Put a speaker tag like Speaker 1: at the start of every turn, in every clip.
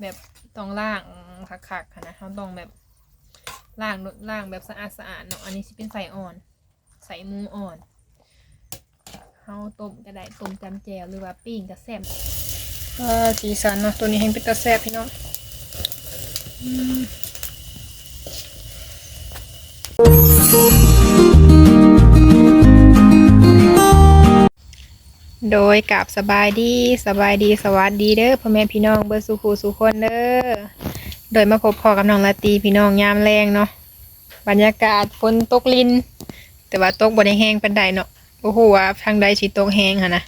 Speaker 1: แบบต้องล่างคักๆค่ะนะเขาต้องแบบล่างล่างแบบสะอาดสะอาดเนาะอันนี้สิเป็นใส่อ่อน ใส่มูอ่อนเขาต้มก็ได้ต้มจำแจวหรือว่าปิ้งก็แซ่บ
Speaker 2: ก็สีสันเนาะตัวนี้แห้งเป็นตะแซ่บพี่น้อง โดยกับสบายดีสบายดีสวัสดีเด้อพ่อแม่พี่น้องเบอร์สุขูสุคนเด้อโดยมาพบพอกับน้องลาตีพี่น้องยามแรงเนาะบรรยากาศฝนตกลิน แต่ว่าตกบนแห้งเปันใดเนาะโอ้โหว่าทางใดสิตกแห้งค่ะนะ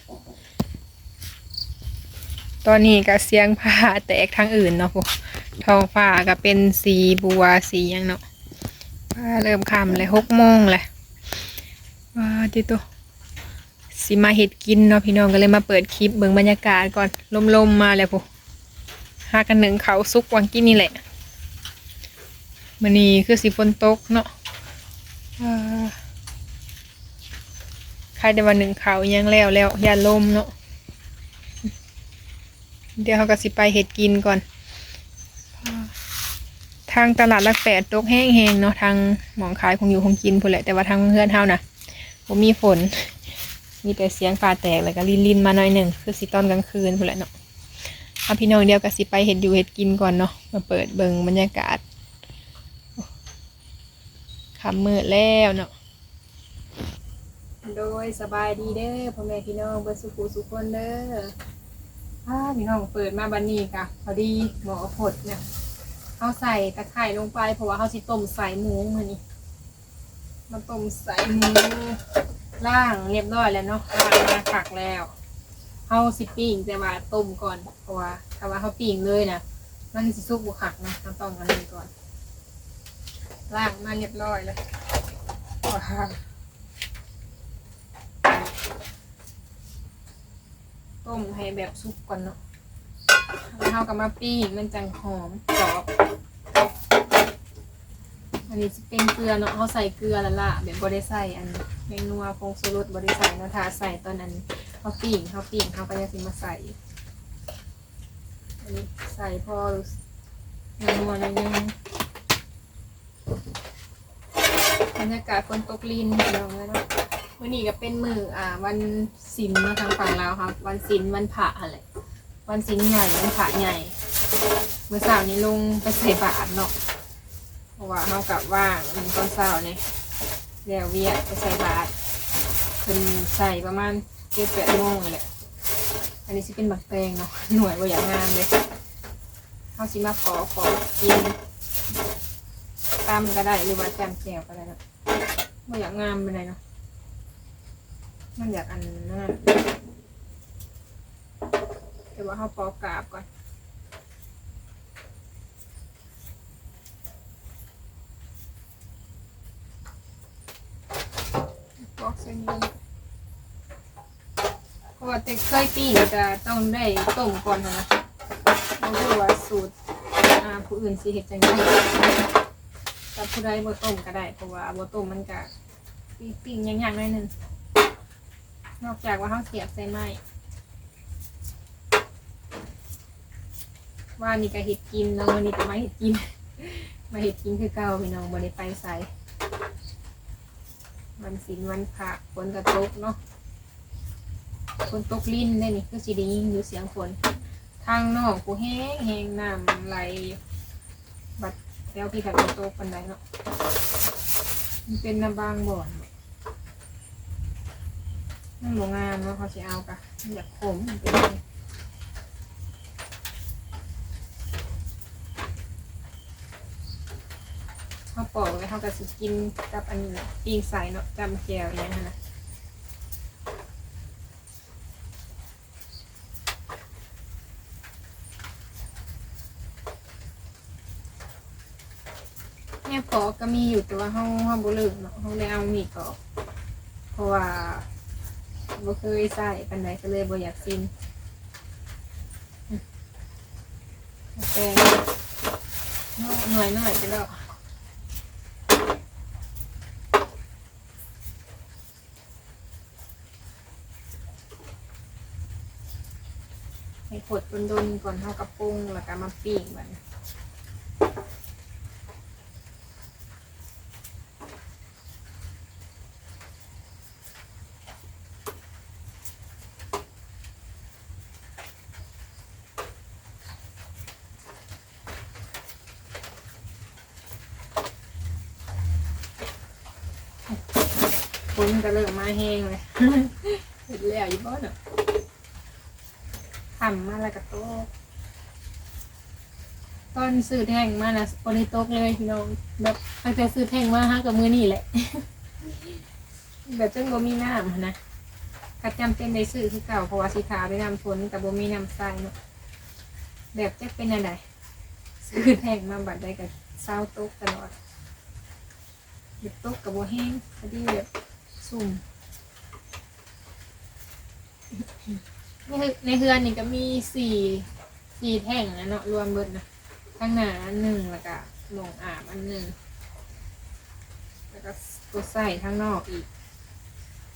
Speaker 2: ตอนนี้ก็เสียงผ้าแตกทางอื่นเนาะพวกท้องฟ้าก็เป็นสีบัวสียังเนาะเริ่มคำเลยหกโมงเลยว้าจิโต สิมาเห็ดกินเนาะพี่น้องก็เลยมาเปิดคลิปเบิ่งบรรยากาศก่อนลมๆมาแล้วพวกหากันหนึ่งเขาซุกวังกินนี่แหละมันนี้คือสีฝนตกเนาะว้าใครได้วันหนึ่งเขายังแล้วแล้วอย่าลมเนาะเดี๋ยวเขาก็สิไปเห็ดกินก่อน ทางตลาดลักแปดตกแห้งๆเนาะทางหมองขายคงอยู่คงกินพูนแหละแต่ว่าทางเพื่อนเท่าน่ะผมมีฝน มีแต่เสียงฟ้าแตกแล้วก็ลินๆมาหน่อยหนึ่งคือสิตอนกลางคืนพูนแหละเนาะเอาพี่น้องเดียวก็สิไปเห็ดอยู่เห็ดกินก่อนเนาะมาเปิดเบิงบรรยากาศคำมืดแล้วเนาะโดยสบายดีเด้อพ่อแม่พี่น้องเบอร์สุขุสุขคนเด้อถ้าพี่น้องเปิดมาบันนี้กะพอดีหมอผดเนี่ยเขาใส่ตะไคร่ลงไปเพราะว่าเขาสิต้มใส่หมูมานี่มาต้มใส่หมู ล่างเรียบร้อยแล้วเนาะล่างมาผักแล้วเขาสิปิ้งแต่ว่าต้มก่อนเพราะว่าถ้าว่าเขาปิ้งเลยนะมันสิสุกบุขักนะต้องอันนี้ก่อนล่างมาเรียบร้อยแล้วต้มให้แบบสุกก่อนเนาะแล้วเราก็มาปิ้งมันจังหอมกรอบ อันนี้จะเป็นเกลือเนาะเขาใส่เกลือแล้วล่ะแบบบริใส่อันเมนูฟงโซรสบริใส่เนาะถ้าใส่ตอนนั้นเขาปิ้งเขาปิ้งเขาก็จะสิมาใส่อันนี้ใส่พอนัวหน่อยนึงบรรยากาศฝนตกลินพี่น้องเลยเนาะวันนี้ก็เป็นมืออ่า วันศิลเนาะทางฝั่งเราครับวันศิลวันพระอะไรวันศิลใหญ่วันพระใหญ่เมื่อเช้านี้ลงไปใส่บาตรเนาะ ราะว่าเขากับว่างตอนเช้าเนี่ยแล้วเวียไปใส่บาตรเป็นใส่ประมาณเจ็ดแปดโมงเลยแหละอันนี้สิเป็นหมักแตงเนาะหน่วยว่าอย่างงามเลยเขาสิมาขอขอกินตามก็ได้หรือว่าแจมแจวก็ได้เนาะว่าอย่างงามเป็นไรเนาะมันอยากอันนั้นแต่ว่าเขาปอกกราบก่อน ปอก เส้นนี้เพราะว่าแต่เคยปีนจะต้องได้ต้มก่อนนะนะเพราะว่าสูตรอ่าผู้อื่นสิเห็ดจังไงแต่ผู้ใดบ่ต้มก็ได้เพราะว่าบ่ต้มมันก็ปิ้งๆย่างๆหน่อยหนึงนอกจากว่าเขาเสียบใส่ไม้ว่านี่ก็เห็ดกินเนาะวันนี้ก็มาเห็ดกิน มาเห็ดกินคือเก่าพี่น้องบริไปใส่ วันศิลวันพระฝนกระตกเนาะฝนตกลิ้นได้นี่คือสีได้ยินอยู่เสียงฝนทางนอกกูแห้งแห้งน้ำไหลบัดแล้วพี่ถัดฝนตกปันไดเนาะมันเป็นน้ำบางบ่อนมันบ่งงามเนาะเขาสิเอากะอยากขมมันเป็นไง เขาก็สิกินกับอันนี้ปิงใส่เนาะจำแจวอย่างนั้นนะเนี่ยปอก็มีอยู่แต่ว่าเขาเขาบ่เลิกเนาะเขาเลยเอามีดปอเพราะว่าบ่เคยใส่ปันใดก็เลยบ่อยากซิมแต่หน่อยหน่อยไปแล้ว ให้ผดโดนๆก่อนเท่ากับปรุงแล้วก็มาปิ้งแบบนี้ฝนก็เริ่มมาแห้งเลยเห็นแล้วอยู่บ้านอะ ทำมาแล้วก็โต๊ะตอนซื้อแท่งมานะบริโต๊กเลยพี่น้องแบบตั้งแต่ซื้อแท่งมาฮะกับมือนี่แหละ แบบจนบ่มีน้ำหั้นนะก็จำเป็นได้ซื้อคือเก่าเพราะว่าสีขาวได้นำฝนแต่บ่มีน้ำใส่เนาะแบบจะเป็นอะไรซื้อแท่งมาบัดได้กับเศร้าโต๊กตลอดแบบโต๊กกับบ่แห้งพอดีแบบสุ่ม ในเฮืในเฮือนนี่ก็มีสี่สี่แท่งนะเนาะรวมเบิดนะข้างหน้าอันหนึ่งแล้วก็หมองอาบอันหนึ่งแล้วก็ตัวใส่ข้างนอกอีก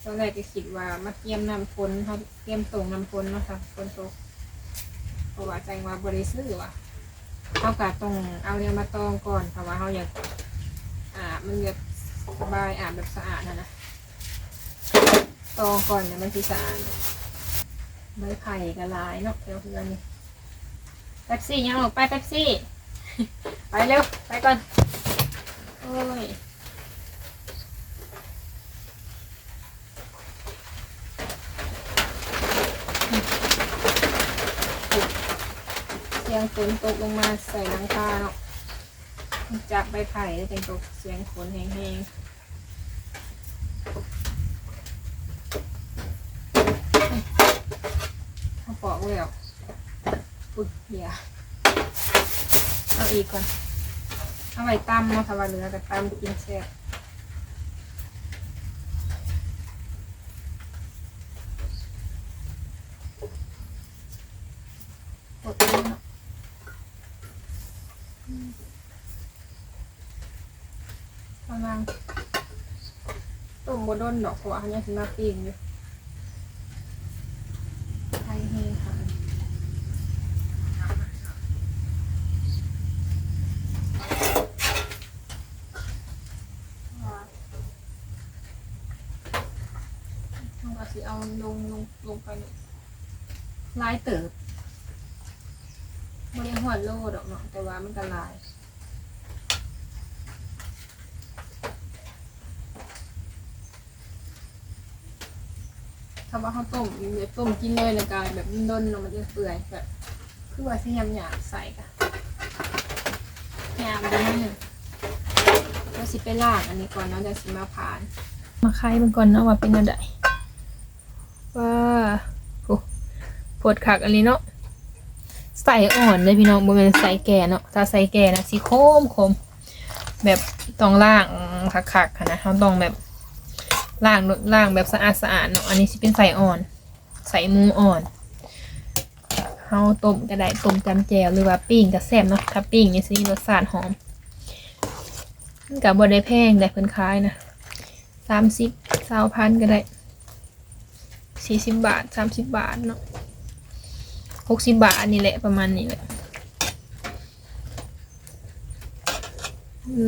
Speaker 2: ตอนแรกก็คิดว่ามาเตรียมน้ำฝนเขาเตรียมตรงน้ำฝนเนาะค่ะฝนตเพราะว่าใจว่าบริสุทธิ์ว่ะเขากะตรงเอาเนี่ยมาตองก่อนเพราะว่าเขาอยากอาบมันแบบสบายอาบแบบสะอาดนะนะตองก่อนเนี่ยมันสิสะอาด ใบไผ่กระลายเนาะเดี๋ยวเพื่อนนี่แป๊บซี่ยังออกไปแป๊บซี่ ไปเร็ว ไปก่อนโอ้ยเสียงฝนตกลงมาใส่หลังคาเนาะจากใบไผ่แล้วเป็นตกเสียงฝนแห้งๆเขาปอก แล้วอุ๊ยเหี้ยเอาอีกก่อน เอาไว้ตั้มเนาะถ้าว่าเหลือก็ตั้มกินแซ่บกดเลยเนาะมกำลังต้มบดดนดอกหัวเขาเนี่ยถึงมาปิ้งอยู่ไทยเฮค่ะ มันก็สิเอาลงลงลงไปนี่ ลายเติบมันยังหอดโลดอกเนาะแต่ว่ามันก็ลายถ้าว่าเขาต้มแบบต้มกินเลยนะกายแบบมันด้นเนาะมันจะเปื่อยแบบคือว่าที่ยำหยาบใส่กะยำไปนิดหนึ่งแล้วสิไปล่างอันนี้ก่อนเนาะเดี๋ยวสิมาผ่าน มาคายมันก่อนเนาะว่าเป็นอะไรว่าโอ้ ปวดขักอันนี้เนาะใส่อ่อนเลยพี่น้องบ่แม่นใส่แก่เนาะถ้าใส่แก่นะสิโคมคมแบบต้องล่างคักๆค่ะนะเขาต้องแบบล่างล่างแบบสะอาดสะอาดเนาะอันนี้สิเป็นใส่อ่อน ใส่มูอ่อนเฮาต้มก็ได้ต้มจำแจวหรือว่าปิ้งก็แซ่บเนาะถ้าปิ้งนี่สิรสชาติหอมมันก็บ่ได้แพงได้เพิ่นขายนะสามสิบสาวพันก็ได้สี่สิบบาทสามสิบบาทเนาะ หกสิบบาทนี่แหละประมาณนี้แหละ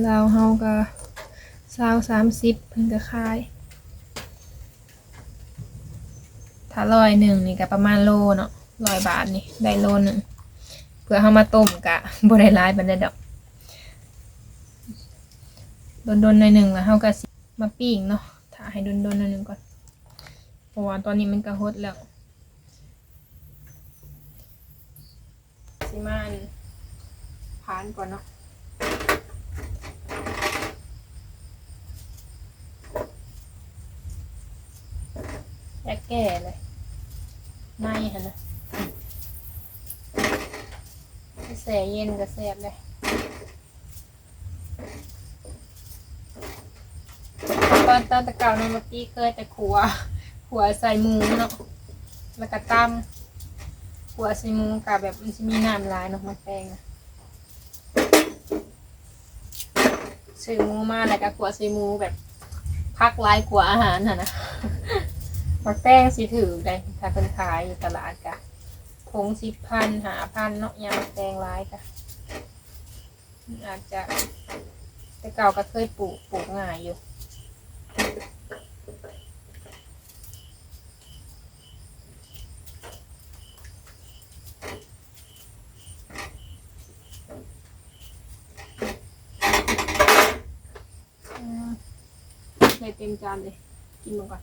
Speaker 2: เราเฮาก็สาวสามสิบเพิ่นก็ขาย ถ้าร้อยหนึ่งนี่ก็ประมาณโลเนาะร้อยบาทนี่ได้โลหนึ่งเพื่อเฮามาต้มกะบ่ได้หลายบันไดดอกโดนๆหน่อยหนึ่งแล้วเฮาก็มาปิ้งเนาะถ่าให้โดนๆหนอยหนึ่งก่อนเพราะว่าตอนนี้มันกระหดแล้ว สิมานผ่านก่อนเนาะแยกแก่เลยไม่ฮะนะแส่เย็นก็แซ่บเลยตอนตอนตะเก่าเนาะเมื่อกี้เคยแต่ขัวขัวใส่หมูเนาะแล้วก็ตั้ม ขัวใส่หมูกับแบบมันจะมีน้ำลายเนาะมันแปลงอะซื้อหมูมาแล้วก็ขัวใส่หมูแบบพักลายขัวอาหารน่ะนะมาแป้งสิถือได้ถ้าเป็นขายอยู่ตลาดกะ
Speaker 1: ผงสิบพันหาพันเนาะยางแตงร้ายกะอาจจะแต่เก่าก็เคยปลูกปลูกง่ายอยู่
Speaker 2: อืมได้เต็ม จานเลยกินมันก่อน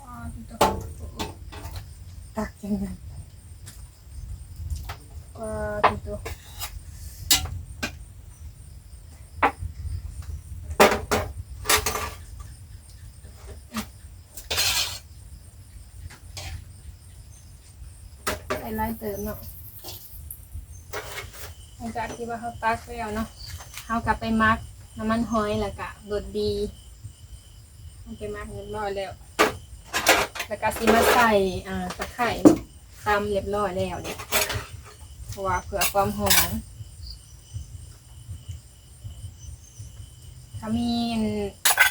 Speaker 2: ว้าวพี่ตัว
Speaker 1: ตักยังไง
Speaker 2: ว้าวพี่ตัวใส่ลายเติมเนาะ หลังจากที่ว่าเขาตักแล้วเนาะเขากลับไปมักน้ำมันหอยแล้วก็รสดีเอาไปมักเรียบร้อยแล้ว แล้วก็สิมาใส่อ่าตะไคร่เนาะตำเรียบร้อยแล้วเนี่ยเพราะว่าเผื่อความหอมถ้ามีอัน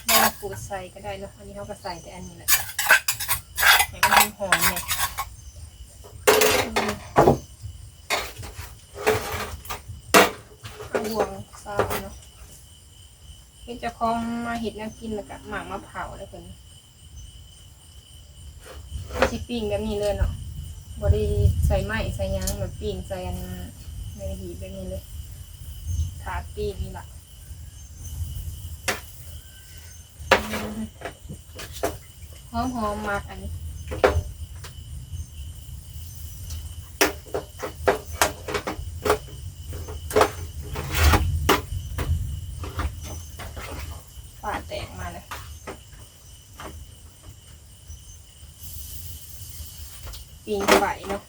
Speaker 2: ใบมะกรูดใส่ก็ได้เนาะอันนี้เขาก็ใส่แต่อันนี้แหละให้มันหอมเนี่ยอืม เอาห่วงซาเนาะเป็นเจ้าของมาเห็ดแนวกินแล้วก็หมากมะเผาเลยเพิ่นสิปปิ้งแบบนี้เลยเนาะบไดีใส่ไม้ใส่ยังแบบปิ้งใส่อันในหีบแบบนี้เลยถาดปิ้งนี่แหละหอมหอมมากอันนี้ ฝาแตกมา เลยปีนไปเนาะ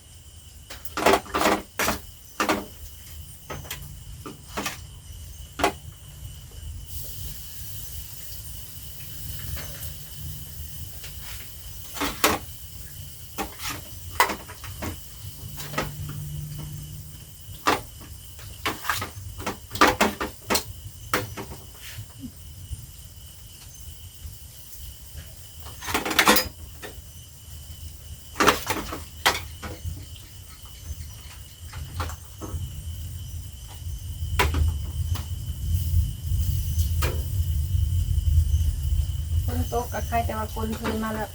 Speaker 2: ต๊ะกับใครแต่ว่าคนพื้นมาแล้ว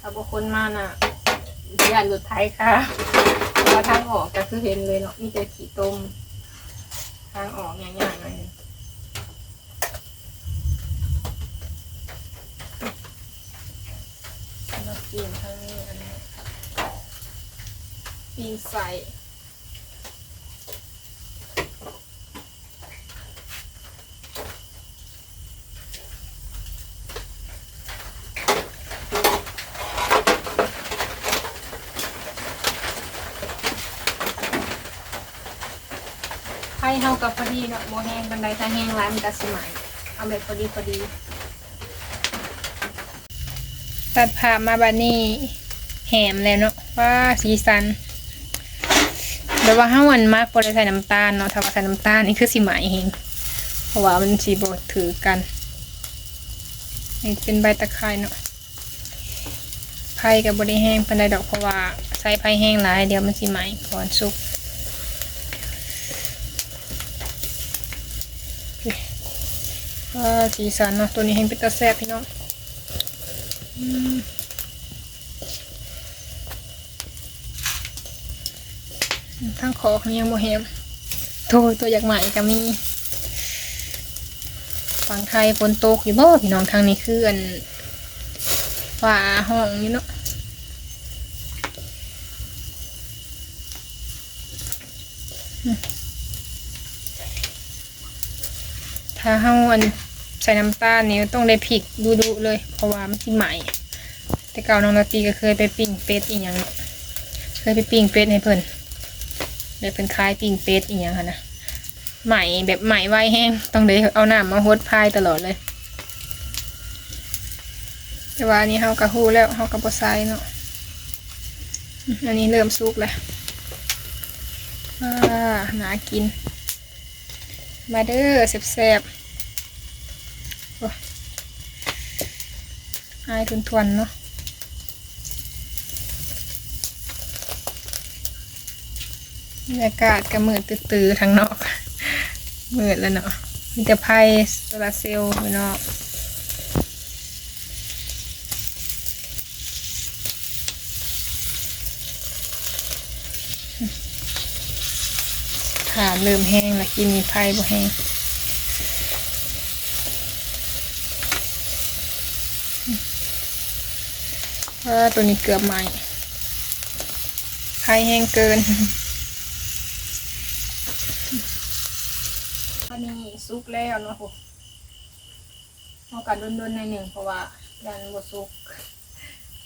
Speaker 2: ถ้าบุคนมาน่ะย่านหลุดไทยค่ะเพราะว่าทางออกก็คือเห็นเลยเนาะมีแต่ขี้ต้ม ทางออกง่ายๆหน่อยหนึงมาปีนทางนี้อันนี้ปีนใส่ ไข่เฮากับ พอดีเนาะโมแห้งบันไดถ้าแห้งร้ายมันก็สิไหมเอาแบบพอดีพอดี
Speaker 1: ตัดผ่ามาบัดนี้แหมแล้วเนาะว่าสีสันแบบว่าห้าวันมากพอได้ใส่น้ำตาลเนาะถ้าว่าใส่น้ำตาลนี่คือสีไหมเองเพราะว่ามันสีบดถือกันนี่เป็นใบตะไคร้เนาะไผ่กับบไดแห้งเป็นไดดอกเพราะว่าใส่ไผ่แห้งหลายเดี๋ยวมันสีไหมก่อนสุกว่า สีสันเนาะตัวนี้แห้งเป็นตะแซ่บพี่น้องทั้งคอเขายังโมเฮมโทยตัวอยากใหม่ก็มีฝั่งไทยฝนตกอยู่บ่พี่น้องทางนี้คืออันฝ่าห้องอยู่เนาะถ้าเฮาอัน ส่น้ำตาลนี่ต้องได้พริกดูๆเลย เพราะว่ามันสิใหม่ แต่เก่าน้องนาตีก็เคยไปปิ้งเป็ดอีหยังเนาะเคยไปปิ้งเป็ดให้เพิ่นเลยเป็นคล้ายปิ้งเป็ดอีกอย่างค่ะนะไหม่แบบไหม่ไวแห้งต้องเลยเอาน้ำมาฮดพายตลอดเลย แต่ว่านี้เฮากระหู้แล้วเฮากระบอไซเนาะอันนี้เริ่มสุกแล้วอ่าน่ากิน มาเด้อแซ่บๆ อ้อายทุนทวนๆเนาะบรรยากาศก็มืดตื้อๆทางนอกมืดแล้วเนาะมีแต่ไพ่โซลาเซลล์อยู่เนาะขาเริ่มแห้งแล้วกินมีไพ่บ่แห้ง เพราะว่าตัวนี้เกือบไหม่ไข่แห้งเกิน
Speaker 2: อันนี้ซุกแล้วเนาะโหเอากันดนๆในหนึ่งเพราะว่ายันบ่ซุก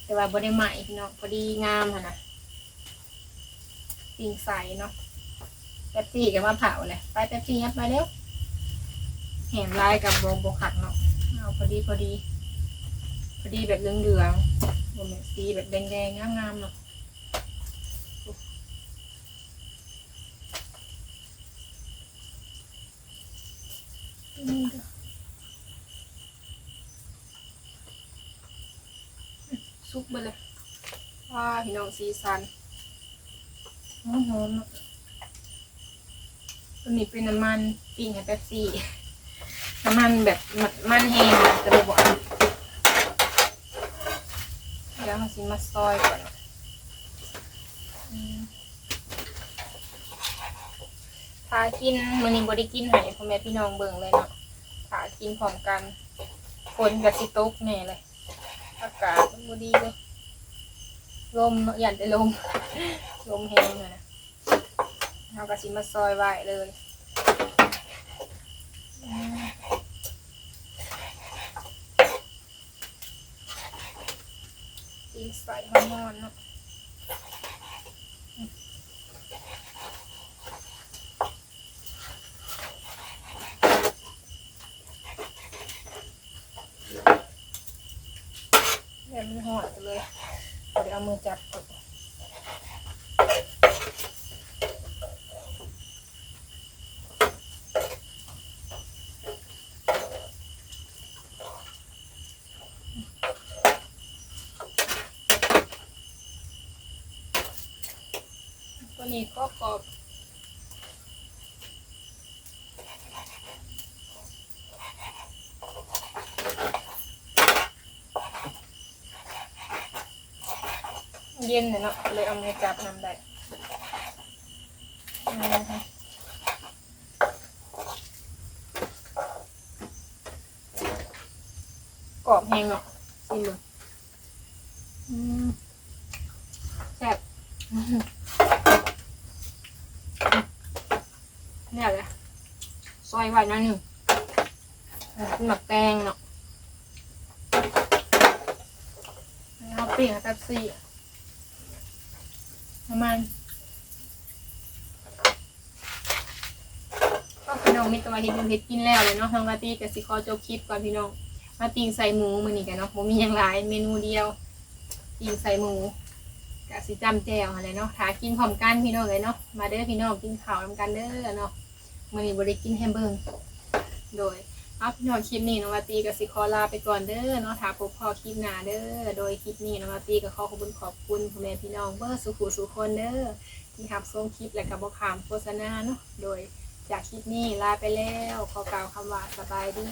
Speaker 2: แต่ว่าบ่ได้ใหม่พี่น้องพอดีงามนนะปิ่งใสเนาะแป๊บซี่กับมาเผาเลยไปแป๊บซี่ยับไปเร็วแหมลายกับโบโบขัดเนาะเอาพอดีพอดี พอดีแบบเหลืองๆ โบแม่นสีแบบแดงๆงามๆเนาะซุกไปเลยว้าพี่น้องสีสันหอมๆเนาะตัวนี้เป็นน้ำมันปิ้งแป๊บซี่น้ำมันแบบมันแห้งอะจะเลยบอก เอาเดี๋ยวเราสิมาซอยก่อนอืมถ้ากินมันนี้บริกินให้พ่อแม่พี่น้องเบิ่งเลยเนาะถ้ากินพร้อมกันฝนกับสิตกแน่เลย อากาศมันบดีเลยลมเนาะยันได้ลม ลมแห้งอะนะเราก็สิมาซอยไว้เลยอืม ตีใส่ฮอร์โมนเนาะแบบมันหอดเลยเดี๋ยวเอามือจับก่อน ก็กรอบเย็นเนาะเลยเอามือจับนำได้กรอบแห้งเนาะชิมดูอืมแซ่บ เนี่ยเลยซอยไว้หน่อยหนึ่งอ่าเป็นหมักแตงเนาะเอาปิ้งกับแป๊บซี่ประมาณก็พี่น้องมิตรมาเห็นเป็นเพชรกินแล้วเลยเนาะทางกาตีกับสิคอโจบคลิปก่อนพี่น้องมาปิ้งใส่หมูมือนี่กันเนาะผมมีอย่างหลายเมนูเดียวปิ้งใส่หมู กะสิจำแจวอะไรเนาะถากินพร้อมกันพี่น้องเลยเนาะมาเด้อพี่น้องกินข้าวนำกันเด้อเนาะมื้อนี้บ่ได้กินแฮมเบอร์โดยเอาพี่น้องคลิปนี้น้องวาตีกับสิขอลาไปก่อนเด้อเนาะถ้าพบพอคลิปหน้าเด้อโดยคลิปนี้น้องวาตีก็ขอขอบคุณขอบคุณพ่อแม่พี่น้องเบอร์สุขสุขคนเด้อที่รับชมคลิปและก็บ่ขามโฆษณาเนาะโดยจากคลิปนี้ลาไปแล้วขอกล่าวคำว่าสบายดี